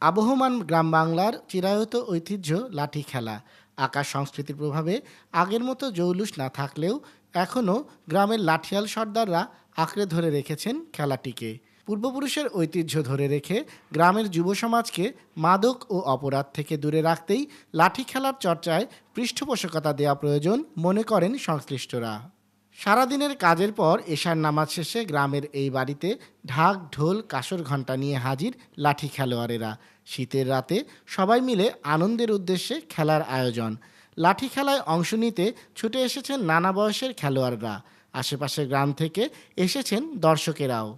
আবহমান গ্রাম বাংলার চিরায়ত ঐতিহ্য লাঠি খেলা। আকাশ সংস্কৃতির প্রভাবে আগের মতো জৌলুস না থাকলেও এখনও গ্রামের লাঠিয়াল সর্দাররা আঁকড়ে ধরে রেখেছেন খেলাটিকে। পূর্বপুরুষের ঐতিহ্য ধরে রেখে গ্রামের যুব সমাজকে মাদক ও অপরাধ থেকে দূরে রাখতেই লাঠি খেলার চর্চায় পৃষ্ঠপোষকতা দেওয়া প্রয়োজন মনে করেন সংশ্লিষ্টরা। সারাদিনের কাজের পর এশার নামাজ শেষে গ্রামের এই বাড়িতে ঢাক, ঢোল কাসর ঘণ্টা নিয়ে হাজির লাঠি খেলোয়াড়েরা। শীতের রাতে সবাই মিলে আনন্দের উদ্দেশ্যে খেলার আয়োজন। লাঠি খেলায় অংশ নিতে ছুটে এসেছেন নানা বয়সের খেলোয়াড়রা। আশেপাশের গ্রাম থেকে এসেছেন দর্শকেরাও।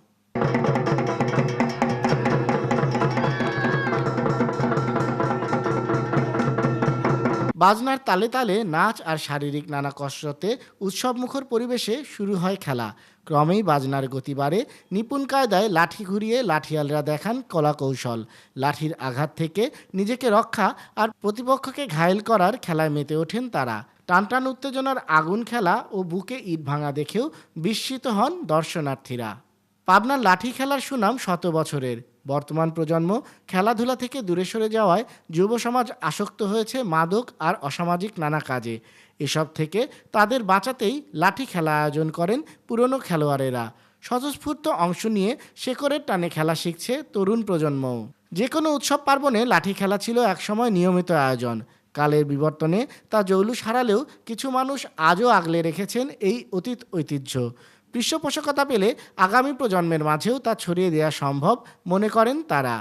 বাজনার তালে তালে নাচ আর শারীরিক নানা কসরতে উৎসবমুখর পরিবেশে শুরু হয় খেলা। ক্রমেই বাজনার গতি বাড়ে। নিপুণ কায়দায় লাঠি ঘুরিয়ে লাঠিয়ালরা দেখান কলা কৌশল লাঠির আঘাত থেকে নিজেকে রক্ষা আর প্রতিপক্ষকে ঘায়েল করার খেলায় মেতে ওঠেন তারা। টানটান উত্তেজনার আগুন খেলা ও বুকে ইট ভাঙা দেখেও বিস্মিত হন দর্শনার্থীরা। পাবনার লাঠি খেলার সুনাম শত বছরের। বর্তমান প্রজন্ম খেলাধুলা থেকে দূরে সরে যাওয়ায় যুব সমাজ আসক্ত হয়েছে মাদক আর অসামাজিক নানা কাজে। এসব থেকে তাদের বাঁচাতেই লাঠি খেলা আয়োজন করেন পুরনো খেলোয়াড়েরা। স্বতঃস্ফূর্ত অংশ নিয়ে শেকরের টানে খেলা শিখছে তরুণ প্রজন্মও। যে কোনো উৎসব পার্বণে লাঠি খেলা ছিল একসময় নিয়মিত আয়োজন। কালের বিবর্তনে তা জৌলুস হারালেও কিছু মানুষ আজও আগলে রেখেছেন এই অতীত ঐতিহ্য। পৃষ্ঠপোষকতা পেলে আগামী প্রজন্মের মাঝেও তা ছড়িয়ে দেওয়া সম্ভব মনে করেন তারা।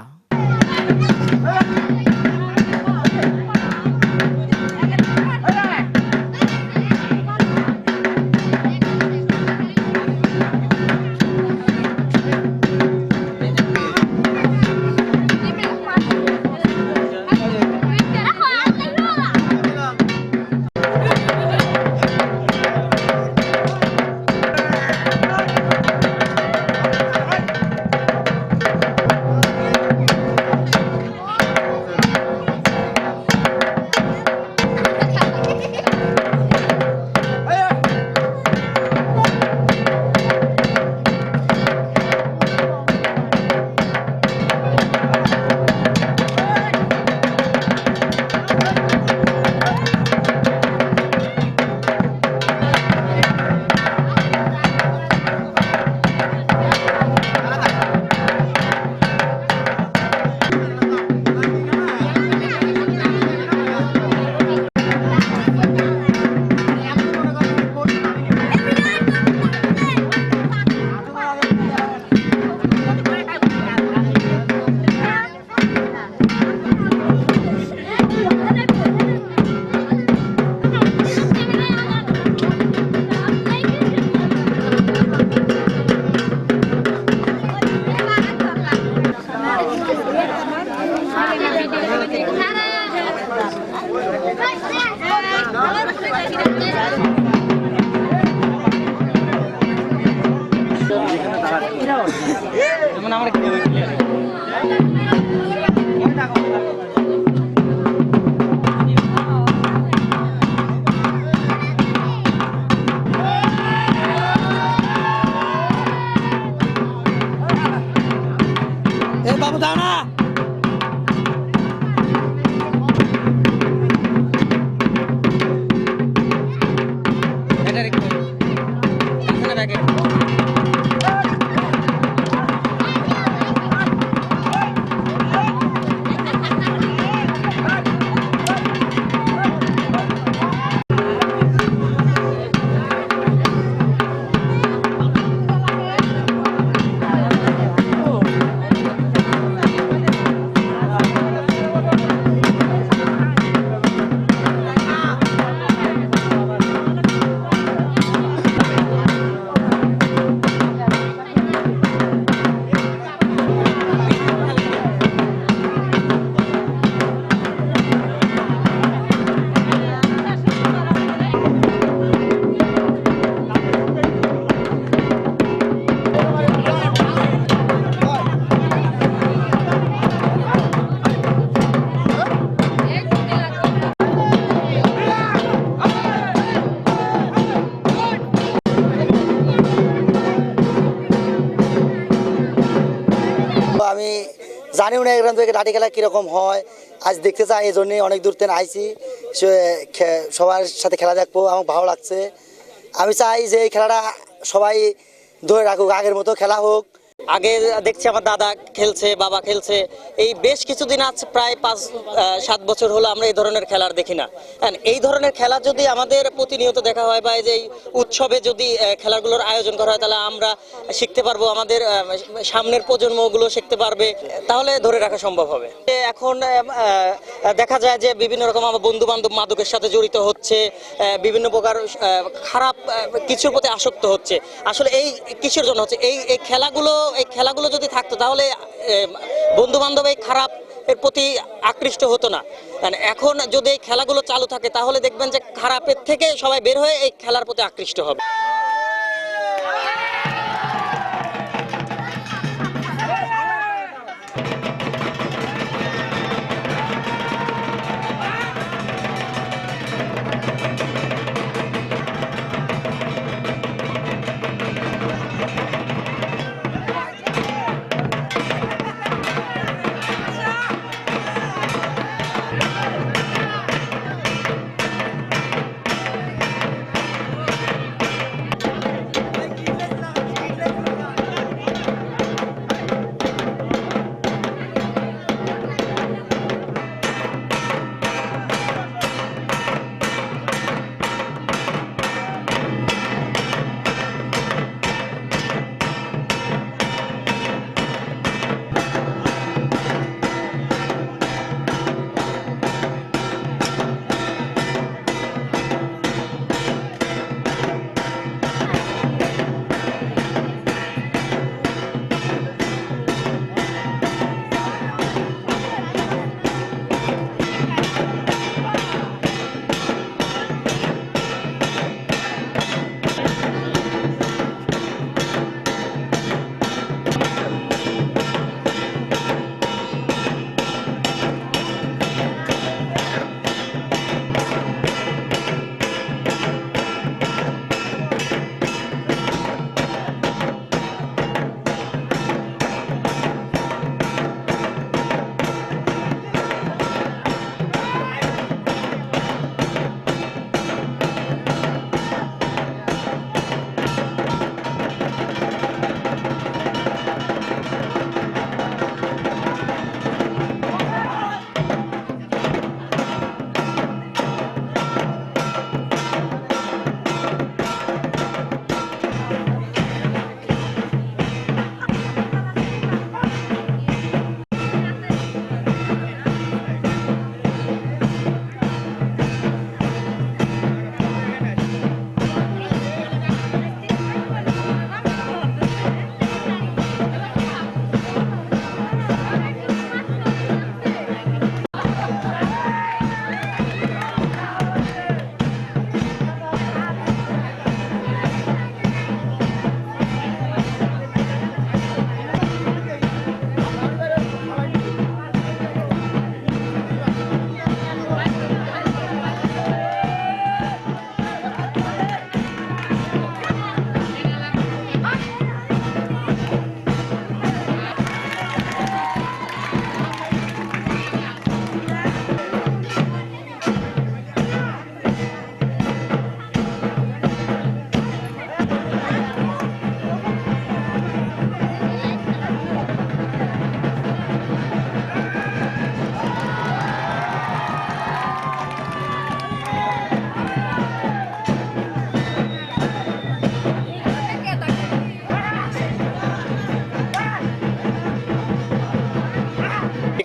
জানিও না এখান থেকে লাঠি খেলা কীরকম হয়। আজ দেখতে চাই এই জন্যে অনেক দূর থেকে আইছি। সবার সাথে খেলা দেখব, আমার ভালো লাগছে। আমি চাই যে এই খেলাটা সবাই ধরে রাখুক, আগের মতো খেলা হোক। আগে দেখছি আমার দাদা খেলছে, বাবা খেলছে। এই বেশ কিছুদিন আজ প্রায় পাঁচ সাত বছর হলো আমরা এই ধরনের খেলার দেখি না। এই ধরনের খেলা যদি আমাদের প্রতিনিয়ত দেখা হয় বা যে উৎসবে যদি খেলাগুলোর আয়োজন করা হয়, তাহলে আমরা শিখতে পারব, আমাদের সামনের প্রজন্মগুলো শিখতে পারবে, তাহলে ধরে রাখা সম্ভব হবে। এখন দেখা যায় যে বিভিন্ন রকম আমার বন্ধু বান্ধব মাদকের সাথে জড়িত হচ্ছে বিভিন্ন প্রকার খারাপ কিছুর প্রতি আসক্ত হচ্ছে। আসলে এই কিসের জন্য হচ্ছে? এই এই খেলাগুলো এই খেলাগুলো যদি থাকতো, তাহলে বন্ধু বান্ধব এই খারাপ এর প্রতি আকৃষ্ট হতো না। মানে এখন যদি এই খেলাগুলো চালু থাকে, তাহলে দেখবেন যে খারাপের থেকে সবাই বের হয়ে এই খেলার প্রতি আকৃষ্ট হবে।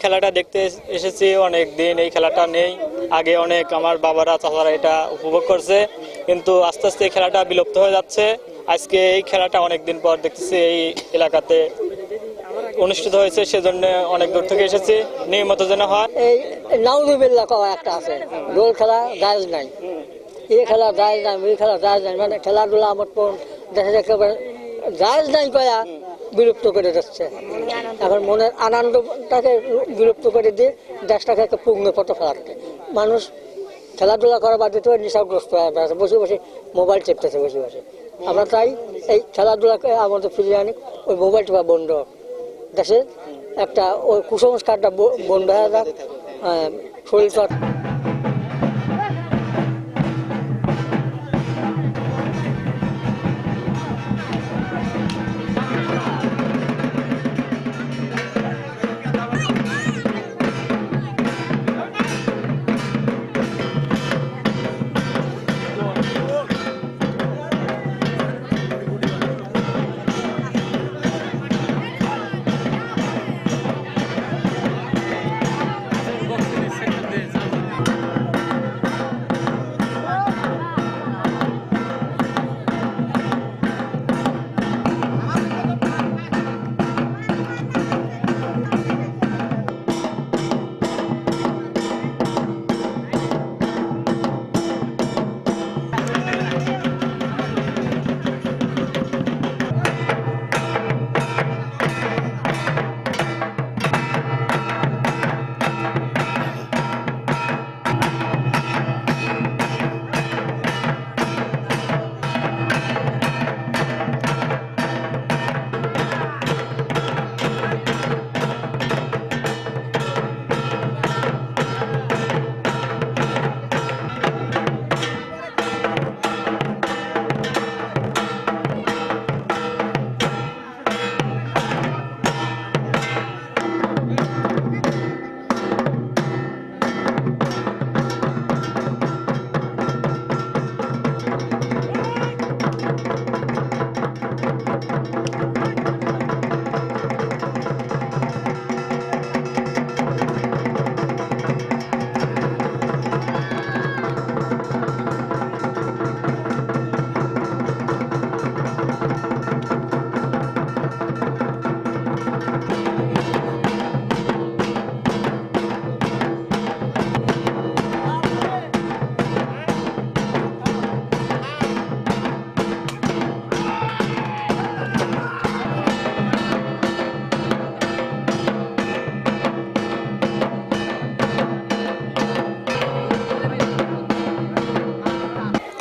খেলাটা দেখতে এসেছি, অনেক দিন এই খেলাটা নেই। আগে অনেক আমার বাবারা, চাচারা এটা উপভোগ করছে। কিন্তু আস্তে আস্তে এই খেলাটা বিলুপ্ত হয়ে যাচ্ছে। আজকে এই খেলাটা অনেক দিন পর দেখতেছি, এই এলাকাতে অনুষ্ঠিত হয়েছে, সেজন্য অনেক দূর থেকে এসেছি। নিয়মিত যেন হয়। এই নাউজুবিল্লা কওয়া একটা আছে। দোল খেলা জায়জ নাই। এই খেলা জায়জ নাই, ওই খেলা জায়জ নাই। মানে খেলাধুলা আমার দেখা যাচ্ছে জায়জ নাই কয়া। বিলুপ্ত করে যাচ্ছে। এখন মনের আনন্দটাকে বিলুপ্ত করে দিয়ে দেশটাকে একটা পূর্ণ পথে ফেলাচ্ছে মানুষ খেলাধুলা করা বাদ দিতে নেশাগ্রস্ত হয়ে আছে। বসে বসে মোবাইল চেপতেছে বসে বসে। আমরা তাই এই খেলাধুলাকে আমাদের ফিরিয়ে আনি ওই মোবাইলটা বন্ধ। হোক। দেশে একটা ওই কুসংস্কারটা বন্ধ হয়ে যাক। হ্যাঁ,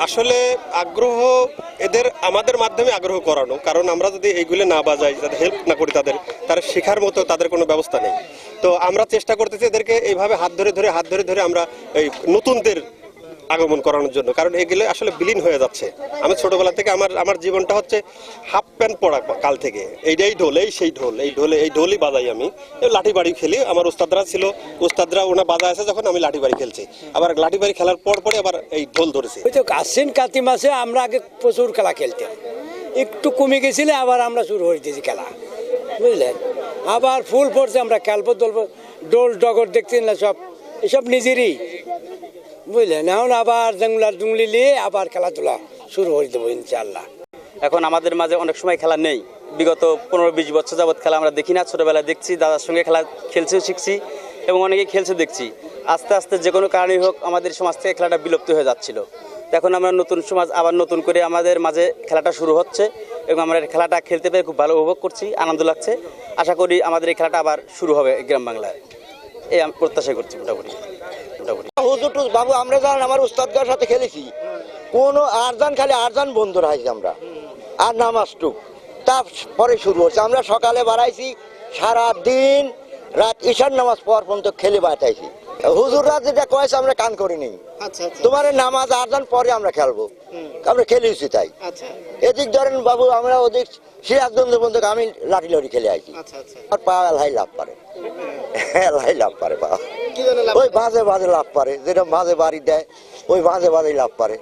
আসলে আগ্রহ এদের, আমাদের মাধ্যমে আগ্রহ করানো। কারণ আমরা যদি এইগুলো না বাজাই, যাদের হেল্প না করি তাদের, তারা শেখার মতো তাদের কোনো ব্যবস্থা নেই। তো আমরা চেষ্টা করতেছি এদেরকে এইভাবে হাত ধরে ধরে, হাত ধরে ধরে আমরা এই নতুনদের আগমন করানোর জন্য। কারণ এগুলো আসলে বিলীন হয়ে যাচ্ছে। আমি ছোটবেলা থেকে আমার আমার জীবনটা হচ্ছে হাফ প্যান্ট পড়া কাল থেকে। এইটাই ঢোল, এই সেই ঢোল, এই ঢোলে, এই ঢোলই বাজাই আমি। লাঠি বাড়ি খেলি, আমার ওস্তাদরা ছিল, উস্তাদরা ওনা বাজা আছে যখন আমি লাঠি বাড়ি খেলছি। আবার লাঠি বাড়ি খেলার পর পরে আবার এই ঢোল ধরেছি। ওই তো আশ্বিন কাতি মাসে আমরা আগে প্রচুর খেলা খেলতাম। একটু কমে গেছিলে, আবার আমরা শুরু হয়ে দিয়েছি খেলা। বুঝলেন আবার ফুল পড়ছে, আমরা খেলব, দলবো ডোল ডগর দেখছেন না সব, এসব নিজেরই। বুঝলেন এখন আবার জঙ্গলা জুংলি নিয়ে আবার খেলাধুলা শুরু করে দেবো ইনশাল্লাহ এখন আমাদের মাঝে অনেক সময় খেলা নেই। বিগত পনেরো বিশ বছর যাবৎ খেলা আমরা দেখি না। ছোটবেলায় দেখছি, দাদার সঙ্গে খেলা খেলছেও শিখছি এবং অনেকেই খেলছে, দেখছি। আস্তে আস্তে যে কোনো কারণেই হোক আমাদের সমাজ থেকে খেলাটা বিলুপ্ত হয়ে যাচ্ছিল। এখন আমরা নতুন সমাজ আবার নতুন করে আমাদের মাঝে খেলাটা শুরু হচ্ছে এবং আমরা খেলাটা খেলতে পেরে খুব ভালো উপভোগ করছি, আনন্দ লাগছে। আশা করি আমাদের এই খেলাটা আবার শুরু হবে গ্রাম বাংলায়। এই আমি প্রত্যাশা করছি মোটামুটি। মোটামুটি হুজুর বাবু, আমরা যখন আমার উস্তাদগার সাথে খেলেছি। কোনো আরজান খালি আরজান বন্ধ রাখছি আমরা। আর নামাজ টুক। তারপরে শুরু হচ্ছে। আমরা সকালে বাড়াইছি সারা দিন রাত ঈশান নামাজ পর পর্যন্ত খেলে বাঁচাইছি হুজুররা যেটা কয়েছে আমরা কান করিনি। তোমার নামাজ আরজান পরে আমরা খেলব। আমরা খেলেছি তাই। এদিক ধরেন বাবু আমরা ওদিক সিরাজগঞ্জ পর্যন্ত আমি লাঠি লড়ি খেলে আসি আর পা এলাই লাভ পারে। এলাই লাভ পারে পা। ওই বাজে বাজে লাভ পারে। যেটা মাঝে বাড়ি দেয় ওই বাজে বাঁধে লাভ পারে।